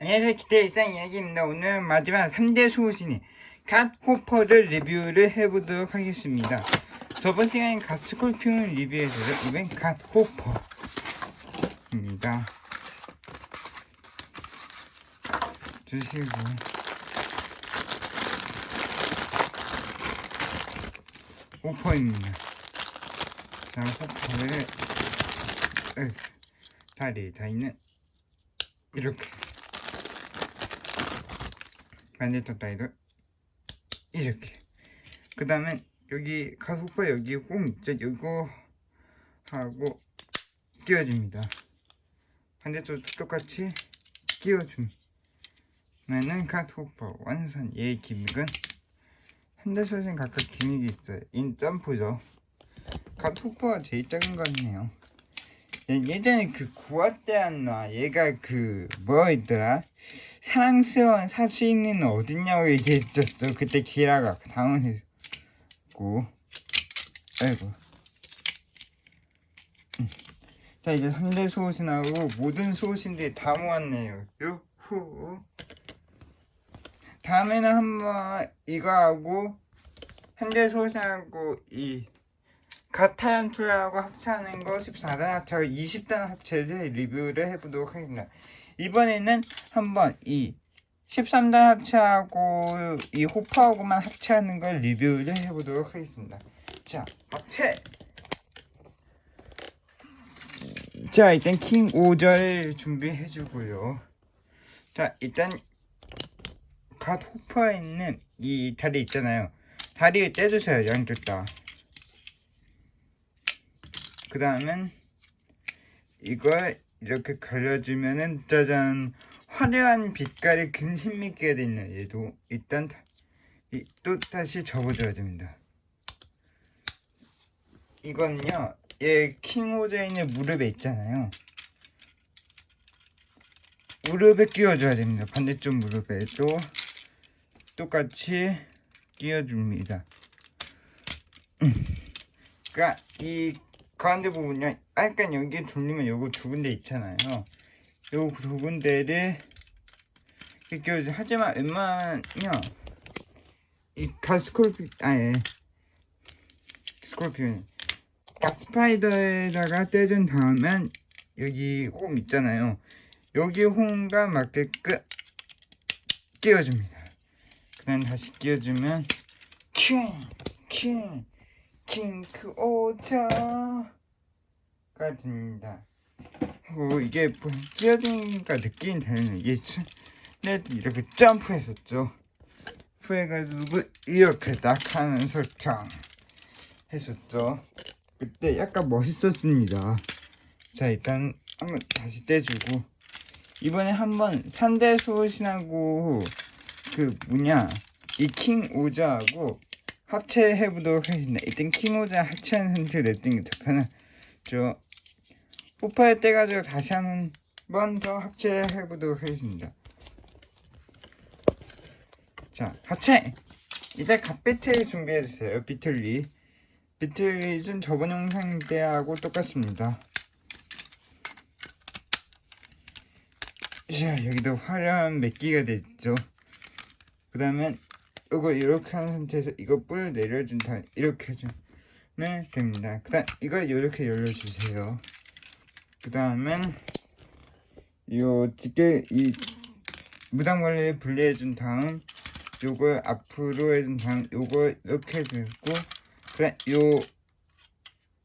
안녕하세요. 기대 일상 이야기입니다. 오늘 마지막 3대 소신이 갓호퍼를 리뷰를 해보도록 하겠습니다. 저번 시간에 갓스콜피온 리뷰해서 이번 갓호퍼입니다. 주시고. 호퍼입니다. 자 호퍼를 으, 다리에 다 있는 이렇게 반대쪽 다리도 이렇게. 그 다음에 여기 가속바 여기 홈 있죠? 이거 하고 끼워줍니다. 반대쪽 똑같이 끼워주면은 가속바 완성. 얘의 기믹은 핸드샷은 각각 기믹이 있어요. 인 점프죠. 가속바가 제일 작은 것 같네요. 예- 예전에 그 구화 때였나? 얘가 그 뭐였더라 사랑스러운 사시는 어딨냐고 얘기했었어. 그때 기라가 당황했고. 아이고. 음. 자 이제 3대 소신하고 모든 소신들이 다 모았네요. 요후. 다음에는 한번 이거 하고 현대 소신하고 이 가타연툴하고 합체하는 거 14단 합체하고 20단 합체를 리뷰를 해보도록 하겠습니다. 이번에는 한번 이 13단 합체하고 이 호파하고만 합체하는 걸 리뷰를 해보도록 하겠습니다. 자, 합체! 자, 일단 킹 5절 준비해주고요. 자, 일단 갓 호파에 있는 이 다리 있잖아요. 다리를 떼주세요, 양쪽 다. 그 다음엔 이걸 이렇게 걸려주면은 짜잔. 화려한 빛깔이 금신 있게 되있는 얘도 일단 또 다시 접어줘야 됩니다. 이건요 얘 있는 무릎에 있잖아요. 무릎에 끼워줘야 됩니다. 반대쪽 무릎에도 똑같이 끼워줍니다. 음. 그러니까 이 가운데 부분요. 약간 여기 돌리면 요거 두 군데 있잖아요. 요 두 군데를 이렇게 하지만 웬만하면요. 이 가스콜피 아예 스콜피온 가스파이더에다가 떼준 다음엔 여기 홈 있잖아요. 여기 홈과 맞게끔 끼워줍니다. 그다음 다시 끼워주면 킹킹 킹크 오차가 됩니다. 오 이게 뭐 뛰어드니까 느낌이 다르네. 예전 네 이렇게 점프했었죠. 후해가지고 이렇게 딱 하면서 짱 했었죠. 그때 약간 멋있었습니다. 자 일단 한번 다시 떼주고 이번에 한번 산대 소신하고 그 뭐냐 이 킹 오자하고 합체해 보도록 하겠습니다. 일단 킹오자 합체한 상태로 게더 편하죠. 포파에 떼가지고 다시 한 번 더 합체해 보도록 하겠습니다. 자, 합체! 이제 갓비틀 준비해 주세요. 비틀리. 비틀리는 저번 영상 때하고 똑같습니다. 자, 여기도 화려한 맥기가 됐죠. 그 다음에 이거 이렇게 한 상태에서 이거 뿔 내려준 다음 이렇게 해주면 됩니다. 그 다음 이거 이렇게 열려주세요. 그 다음엔 요 집게 이 무당벌레 분리해준 다음 요걸 앞으로 해준 다음 요걸 이렇게 해주고 그다음 요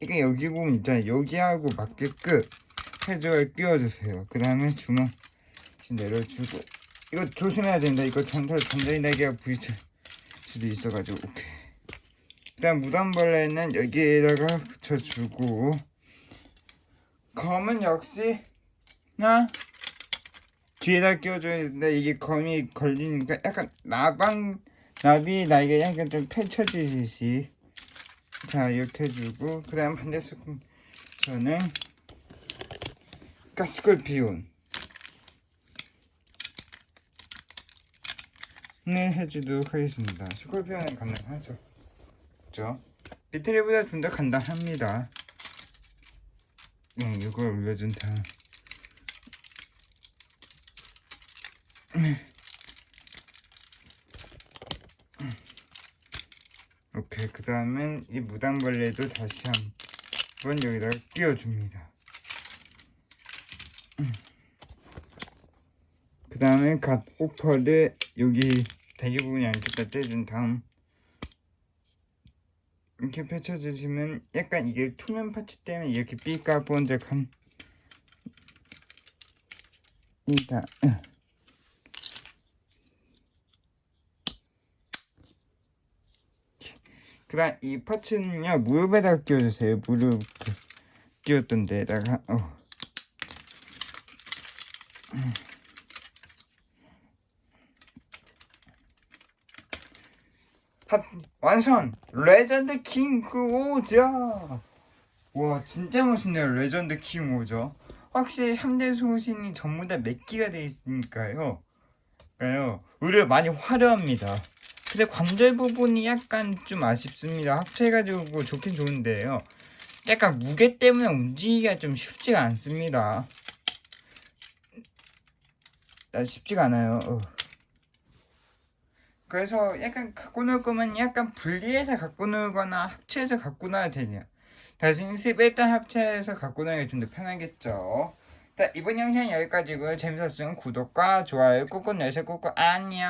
이게 여기 부분 있잖아요. 여기하고 맞게끔 해줘를 끼워주세요. 그 다음에 주먹 내려주고 이거 조심해야 된다. 이거 전달 전달이 나기가 부딪혀 수도 있어가지고 오케이. 일단 무단벌레는 여기에다가 붙여주고 검은 역시 나? 뒤에다 끼워줘야 되는데 이게 검이 걸리니까 약간 나방 나비 날개 약간 좀 펼쳐지듯이. 자 이렇게 해주고 그 다음 반대쪽 저는 가스콜피온 해주도록 하겠습니다. 스콜피온은 가능하죠. 그죠? 비트리보다 좀 더 간단합니다. 네, 이걸 올려준 다음 오케이 그 다음엔 이 무당벌레도 다시 한번 여기다가 끼워줍니다 그 다음에 갓 호퍼를 여기 대기 부분이 안쪽다 떼준 다음 이렇게 펼쳐주시면 약간 이게 투명 파츠 때문에 이렇게 삐까번쩍한 이다 그 다음 이 파츠는요 무릎에다가 끼워주세요. 무릎 그 끼웠던 데다가. 어. 하, 완성! 레전드 킹크 오저 와 진짜 멋있네요. 레전드 킹 오저 확실히 3대 소신이 전부 다 몇기가 돼 있으니까요. 그러니까요. 의뢰 많이 화려합니다. 근데 관절 부분이 약간 좀 아쉽습니다. 합체해가지고 좋긴 좋은데요. 약간 무게 때문에 움직이기가 좀 쉽지가 않습니다. 아, 쉽지가 않아요. 어. 그래서 약간 갖고 놀 거면 약간 분리해서 갖고 놀거나 합체해서 갖고 놔야 되냐. 대신 일단 합체해서 갖고 게좀더 편하겠죠. 자 이번 영상 여기까지고요 재밌었으면 구독과 좋아요 꾹꾹 눌러주세요. 꾹꾹. 안녕